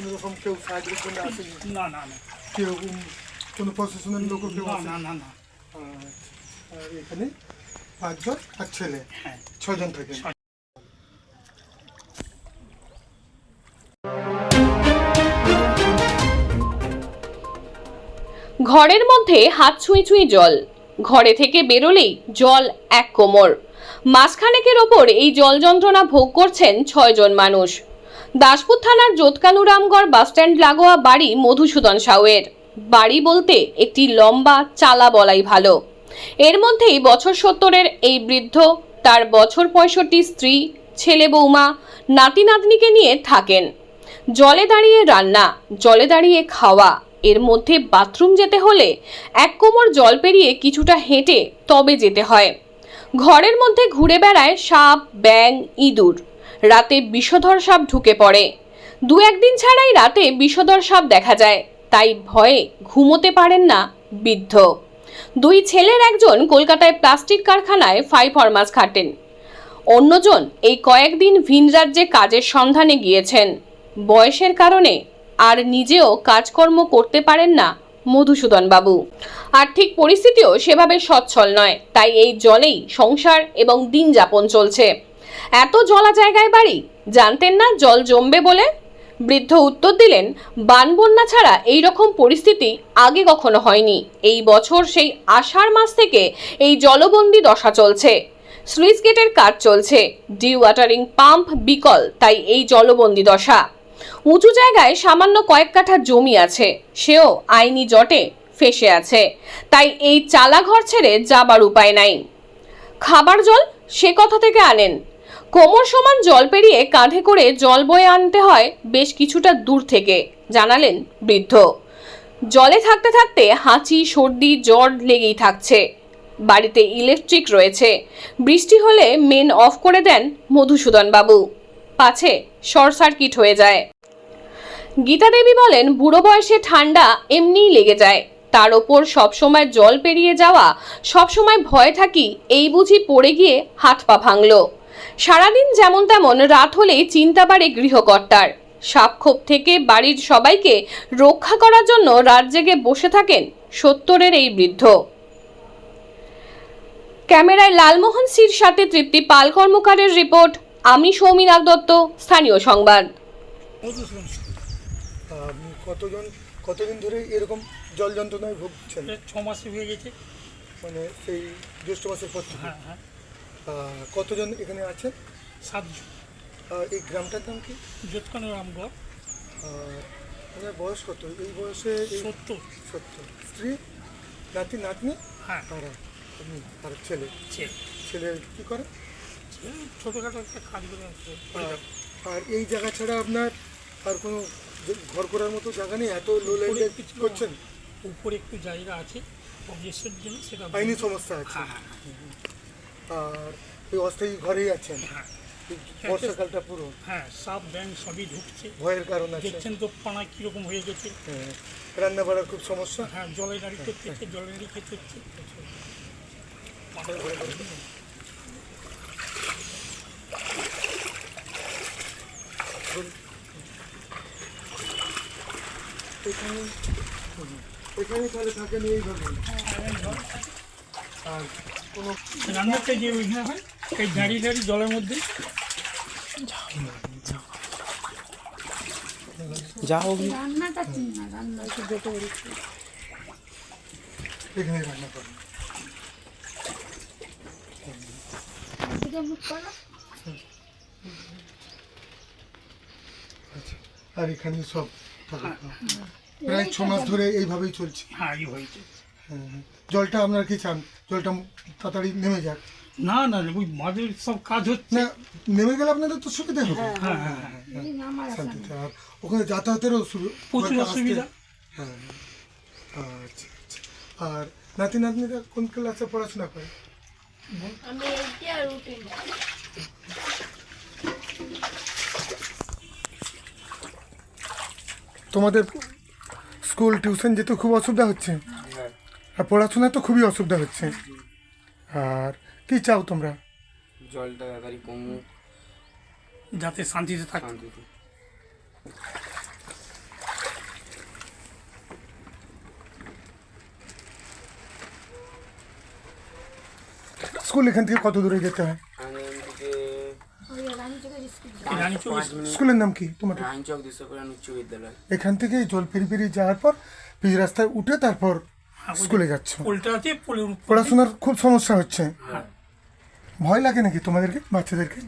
কোনো রকম কেউ সাহায্যের জন্য আসেনি? না না না। কেউ উম, কোনো প্রশাসনের লোক কেউ না না না না। আচ্ছা। আর এখানে পাঁচজন আর ছেলে হ্যাঁ। ছজন থাকে ঘরের মধ্যে হাত ছুঁই ছুঁই জল। ঘরে থেকে বেরোলেই জল এক কোমর। মাসখানেকের ওপর এই জল যন্ত্রণা ভোগ করছেন ছয়জন মানুষ। দাসপুর থানার জোতকালুরামগড় বাসস্ট্যান্ড লাগোয়া বাড়ি মধুসূদন সাউয়ের। বাড়ি বলতে একটি লম্বা, চালা বলাই ভালো। এর মধ্যেই বছর সত্তরের এই বৃদ্ধ, তার বছর পঁয়ষট্টি স্ত্রী, ছেলে বৌমা, নাতি নাতনিকে নিয়ে থাকেন। জলে দাঁড়িয়ে রান্না, জলে দাঁড়িয়ে খাওয়া, এর মধ্যে বাথরুম যেতে হলে এক কোমর জল পেরিয়ে কিছুটা হেঁটে তবে যেতে হয়। ঘরের মধ্যে ঘুরে বেড়ায় সাপ ব্যাং ইঁদুর। রাতে বিষধর সাপ ঢুকে পড়ে। দু একদিন ছাড়াই রাতে বিষধর সাপ দেখা যায়। তাই ভয়ে ঘুমোতে পারেন না বৃদ্ধ। দুই ছেলের একজন কলকাতায় প্লাস্টিক কারখানায় ফাই ফরমাস খাটেন। অন্যজন এই কয়েকদিন ভিন রাজ্যে কাজের সন্ধানে গিয়েছেন। বয়সের কারণে আর নিজেও কাজকর্ম করতে পারেন না মধুসূদন বাবু। আর্থিক পরিস্থিতিও সেভাবে সচ্ছল নয়, তাই এই জলেই সংসার এবং দিন যাপন চলছে। এত জলা জায়গায় বাড়ি? জানতেন না জল জমবে বলে? বৃদ্ধ উত্তর দিলেন বানবন্যা ছাড়া এই রকম পরিস্থিতি আগে কখনো হয়নি। এই বছর সেই আষাঢ় মাস থেকে এই জলবন্দি দশা চলছে। স্লুইস গেটের কাজ চলছে। ডি ওয়াটারিং পাম্প বিকল, তাই এই জলবন্দি দশা। উঁচু জায়গায় সামান্য কয়েক কাঠা জমি আছে। সেও আইনি জটে ফেসে আছে। তাই এই চালা ঘর ছেড়ে যাবার উপায় নাই। খাবার জল সে কথা থেকে আনেন। কোমর সমান জল পেরিয়ে কাঁধে করে জল বয়ে আনতে হয় বেশ কিছুটা দূর থেকে, জানালেন বৃদ্ধ। জলে থাকতে থাকতে হাঁচি, সর্দি, জ্বর লেগেই থাকছে। বাড়িতে ইলেকট্রিক রয়েছে। বৃষ্টি হলে মেন অফ করে দেন মধুসূদন বাবু পাছে শর্ট সার্কিট হয়ে যায়। গীতা দেবী বলেন, বুড়ো বয়সে ঠান্ডা এমনিই লেগে যায়। তার ওপর সবসময় জল পেরিয়ে যাওয়া, সবসময় ভয় থাকি, এই বুঝি পড়ে গিয়ে হাত পা ভাঙলো। সারাদিন যেমন তেমন রাত হলেই চিন্তা বাড়ে গৃহকর্তার। সাপক্ষোভ থেকে বাড়ির সবাইকে রক্ষা করার জন্য রাত জেগে বসে থাকেন সত্তরের এই বৃদ্ধ। ক্যামেরায় লালমোহন সির সাথে তৃপ্তি পাল কর্মকারের রিপোর্ট আমি সৌমিনাথ দত্ত স্থানীয় সংবাদ। কতজন কতদিন ধরে এরকম জল যন্ত্রণায় ভুগছেন? ছ মাসে হয়ে গেছে। মানে সেই জ্যৈষ্ঠ মাসের পর হ্যাঁ হ্যাঁ। কতজন এখানে আছেন? সাতজন। এই গ্রামটার নাম কি? যৎকানো রামগড়। আপনার বয়স কত? এই বয়সে সত্তর। সত্তর। স্ত্রী? নাতি নাতনি? হ্যাঁ। তারা আপনি আর ছেলে। ছেলে। কি করে? ছোটোখাটো একটা কাজ করে আর এই জায়গা ছাড়া আপনার আর কোনো ঘর করার মতো জায়গা নেই? এত লো উপরে কিছু করছেন? উপরে একটু জায়গা আছে অবজেক্টের জন্য সেটা আইনি সমস্যা আছে। হ্যাঁ আর এই অস্থায়ী ঘরেই আছেন। হ্যাঁ। বর্ষাকালটা পুরো। হ্যাঁ সাপ ব্যাং সবই ঢুকছে। ভয়ের কারণ আছে। দেখছেন তো পানা কীরকম হয়ে গেছে। হ্যাঁ, রান্না বাড়ার খুব সমস্যা। হ্যাঁ জলে দাঁড়ি করতে হচ্ছে জলে দাঁড়ি খেতে হচ্ছে। এখানে এখানে তাহলে থাকেন এইভাবে আর কোনো রান্নাটা যে ওইখানে হয় এই দাঁড়িয়ে দাঁড়িয়ে জলের মধ্যে। রান্নাটা কি না রান্না একটু এখানে রান্না করেন আচ্ছা আর এখানে সব থাকে প্রায় ছ মাস ধরে এইভাবেই চলছে। হ্যাঁ এই হয়েছে। হ্যাঁ, হ্যাঁ। জলটা আপনারা কি চান? জলটা তাড়াতাড়ি নেমে যাক। না না ওই মাঝের সব কাজ হচ্ছে। না নেমে গেলে আপনাদের তো সুবিধা হবে। হ্যাঁ হ্যাঁ হ্যাঁ এই শান্তিতে আর ওখানে যাতায়াতেরও প্রচুর অসুবিধা। হ্যাঁ আচ্ছা আচ্ছা। আর নাতি নাতনিরা কোন ক্লাসে পড়াশোনা করে? তোমাদের স্কুল টিউশন যেতে খুব অসুবিধা হচ্ছে? আর পড়াশোনা তো খুবই অসুবিধা হচ্ছে। আর কি চাও তোমরা? জলটা তাড়াতাড়ি কমুক। যাতে শান্তিতে থাকে। শান্তিতে। স্কুল এখান থেকে কত দূরে যেতে হয়? স্কুলের নাম কি তোমার? এখান থেকে জল পেরি পেরি যাওয়ার পর পিচ রাস্তায় উঠে তারপর স্কুলে যাচ্ছ। আছে উপর পড়াশোনার খুব সমস্যা হচ্ছে। ভয় লাগে নাকি তোমাদেরকে বাচ্চাদেরকে?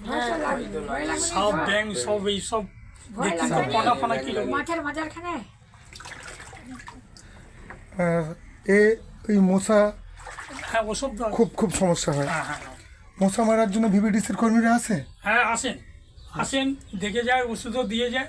সব ব্যাংক সব এই সব এ এই মশা হ্যাঁ খুব খুব সমস্যা হয়। হ্যাঁ হ্যাঁ হ্যাঁ। মশা মারার জন্য ভিভিডিসির কর্মীরা আসে হ্যাঁ আসেন। আসেন দেখে যায় ওষুধও দিয়ে যায়।